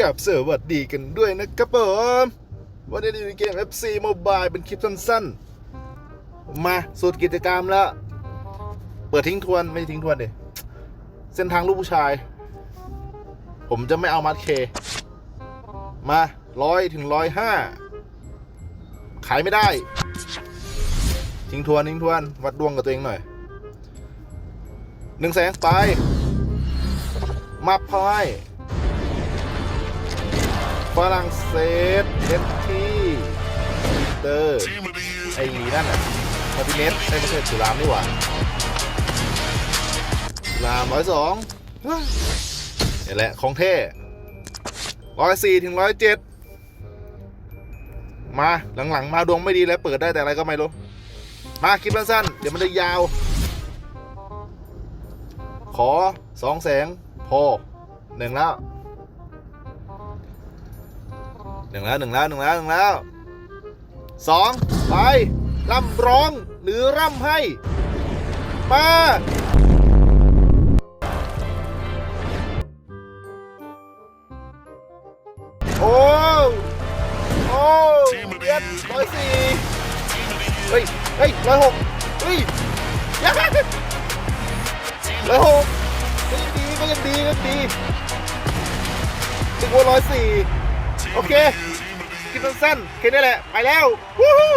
กับสวัสดีกันด้วยนะครับผมวันนี้อยู่ในเกม FC Mobile เป็นคลิปสั้นๆ มาสุดกิจกรรมแล้ว เปิดทิ้งทวน ไม่ทิ้งทวนดิเส้นทางลูกผู้ชาย ผมจะไม่เอามัดเค มาร้อยถึงร้อยห้าขายไม่ได้ ทิ้งทวน ทิ้งทวน วัดดวงกับตัวเองหน่อยหนึ่งแสนไป มาพอย ฝรั่งเศสเอฟทีเตอร์ไอ้นั่นอะมาติเนสไอ้ไม่ใช่สุรามนี่หว่าสุรามร้อยสองนี่แหละของเท่ร้อยสี่ถึงร้อยเจ็ดมาหลังๆ มาดวงไม่ดีแล้วเปิดได้แต่อะไรก็ไม่รู้ มาคลิปสั้นๆเดี๋ยวมันจะยาว ขอสองแสงพอหนึ่งแล้ว นึ่งแล้วหนึ่งแล้วหนึ่งแล้วหนึ่งแล้วสองไปร่ำร้องหรือร่ำให้ มาโอ้โอ้เย็ดร้อยสี่เฮ้ยเฮ้ยร้อยหกเฮ้ยยัร้อยหกก็ยังดีก็ยังดีก็ยังดีถึงว่าร้อยสี่ โอเคกินสั้นๆแค่นี้แหละ ไปแล้ว วู้ฮู้